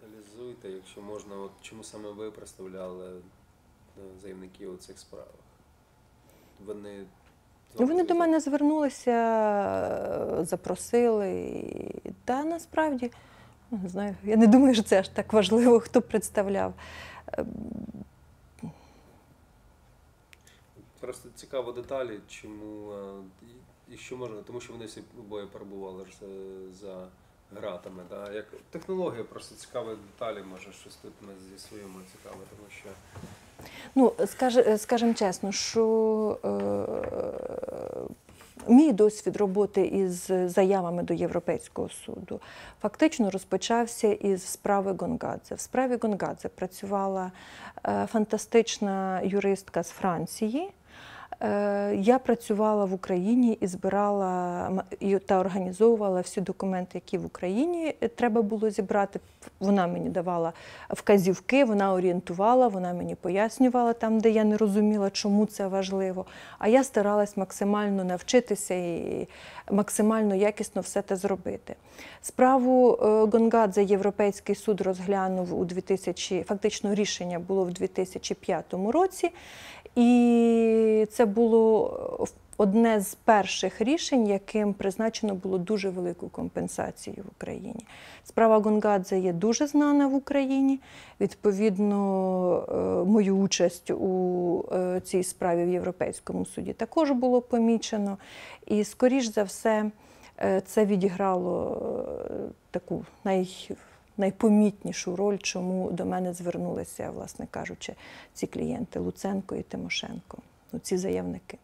Деталізуйте, якщо можна, от чому саме ви представляли е, заявників у цих справах? Вони Вони до мене звернулися, е, запросили. Та насправді, ну, не знаю, я не думаю, що це аж так важливо, хто представляв. Е, Просто цікаво деталі, чому е, і- що можна, тому що вони всі обоє перебували за гратами. Да? Як технологія, просто цікаві деталі, може щось тут ми з'ясуємо цікаве, тому що Ну, скаже- скажемо чесно, що е, мій досвід роботи із заявами до Європейського суду фактично розпочався із справи Гонгадзе. В справі Гонгадзе працювала е, фантастична юристка з Франції. Е, Я працювала в Україні і збирала та організовувала всі документи, які в Україні е, треба було зібрати. Вона мені давала вказівки, вона орієнтувала, вона мені пояснювала там, де я не розуміла, чому це важливо. А я старалась максимально навчитися і максимально якісно все це зробити. Справу е, Гонгадзе Європейський суд розглянув у 2000, фактично рішення було в 2005 році. І це було е, одне з перших рішень, яким призначено було дуже велику компенсацію в Україні. Справа Гонгадзе є дуже знана в Україні. Відповідно, е, мою участь у е, цій справі в Європейському суді також було помічено. І, скоріш за все, це відіграло таку най, найпомітнішу роль, чому до мене звернулися, власне кажучи, ці клієнти Луценко і Тимошенко, ці заявники.